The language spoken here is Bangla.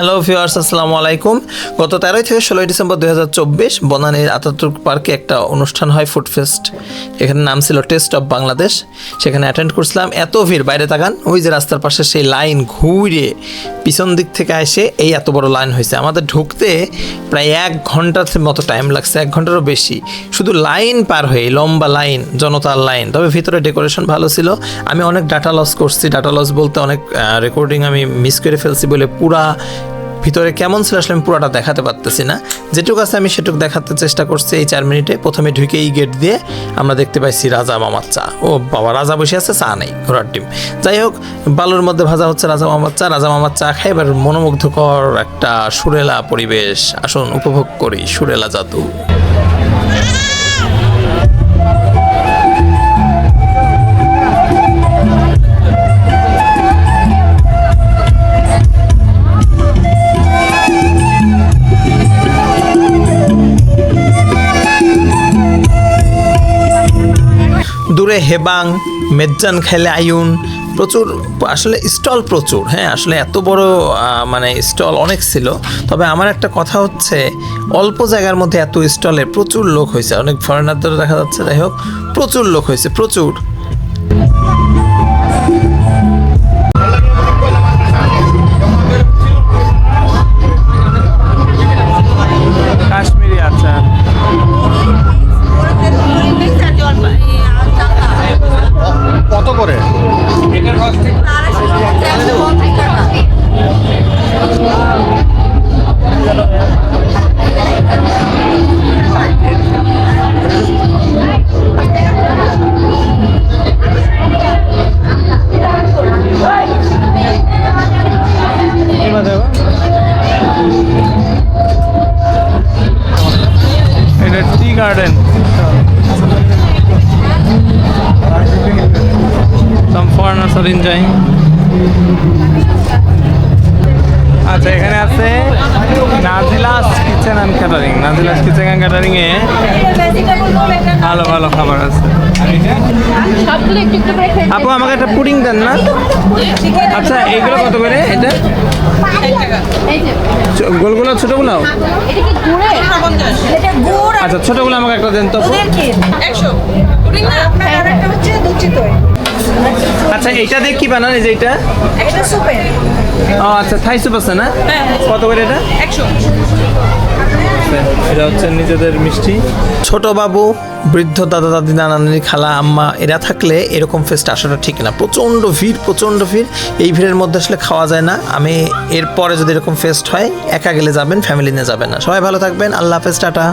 হ্যালো ভিউয়ার্স আসসালামু আলাইকুম। গত তেরোই থেকে ষোলোই ডিসেম্বর দুই হাজার চব্বিশ বনানীর আতাতুর্ক পার্কে একটা অনুষ্ঠান হয় ফুড ফেস্ট এখানে নাম ছিল টেস্ট অফ বাংলাদেশ সেখানে অ্যাটেন্ড করছিলাম। এত ভিড়, বাইরে তাকান, ওই যে রাস্তার পাশে সেই লাইন ঘুরে পিছন দিক থেকে এসে এই এত বড় লাইন হয়েছে। আমাদের ঢুকতে প্রায় এক ঘণ্টার মতো টাইম লাগছে, এক ঘন্টারও বেশি। শুধু লাইন পার হয়ে, লম্বা লাইন জনতার লাইন তবে ভিতরে ডেকোরেশন ভালো ছিল। আমি অনেক ডাটা লস করছি। ডাটা লস বলতে অনেক রেকর্ডিং আমি মিস করে ফেলছি বলে পুরা ভিতরে কেমন ছিল আসলে আমি পুরোটা দেখাতে পারতেছি না। যেটুকু আছে আমি সেটুকু দেখাতে চেষ্টা করছি এই চার মিনিটে। প্রথমে ঢুকে এই গেট দিয়ে আমরা দেখতে পাইছি রাজা মামার চা। ও বাবা, রাজা বসে আছে, চা নেই, ঘোড়ার ডিম। যাই হোক, বালুর মধ্যে ভাজা হচ্ছে রাজা মামার চা। রাজা মামার চা খাই, এবার মনোমুগ্ধকর একটা সুরেলা পরিবেশ। আসুন, উপভোগ করি সুরেলা জাদু। দূরে হেবাং, মেজ্জান খেলে আয়ুন প্রচুর, আসলে স্টল প্রচুর হ্যাঁ আসলে এত বড় মানে স্টল অনেক ছিল। তবে আমার একটা কথা হচ্ছে, অল্প জায়গার মধ্যে এত স্টলে প্রচুর লোক হয়েছে। অনেক ফরেনারদের দেখা যাচ্ছে, যাই হোক, প্রচুর লোক হয়েছে, প্রচুর। Garden some foreigners are enjoying আচ্ছা এখানে আছে Nazila's kitchen and catering Nazila's kitchen and catering এ ভালো ভালো খাবার আছে। আপু আমাকে একটা পুডিং দেন না? আচ্ছা এইগুলো কত করে? এটা? এই যে। গোলগুলো ছোটগুলো আচ্ছা ছোটগুলো আমাকে একটা দেন তো আচ্ছা এইটা দিয়ে কি বানান এই যে এটা এটা সুপের ও আচ্ছা থাই স্যুপ আছে না? হ্যাঁ। কত করে এটা? একশো। এটা হচ্ছে নিজেদের মিষ্টি। ছোট বাবু বৃদ্ধ দাদা দাদি নানা নানি খালা আম্মা এরা থাকলে এরকম ফেস্ট আসাটা ঠিক না। প্রচণ্ড ভিড় প্রচণ্ড ভিড়। এই ভিড়ের মধ্যে আসলে খাওয়া যায় না। আমি এরপরে যদি এরকম ফেস্ট হয় একা গেলে যাবেন ফ্যামিলি নিয়ে যাবেন না। সবাই ভালো থাকবেন। আল্লাহ হাফেজ টাটা।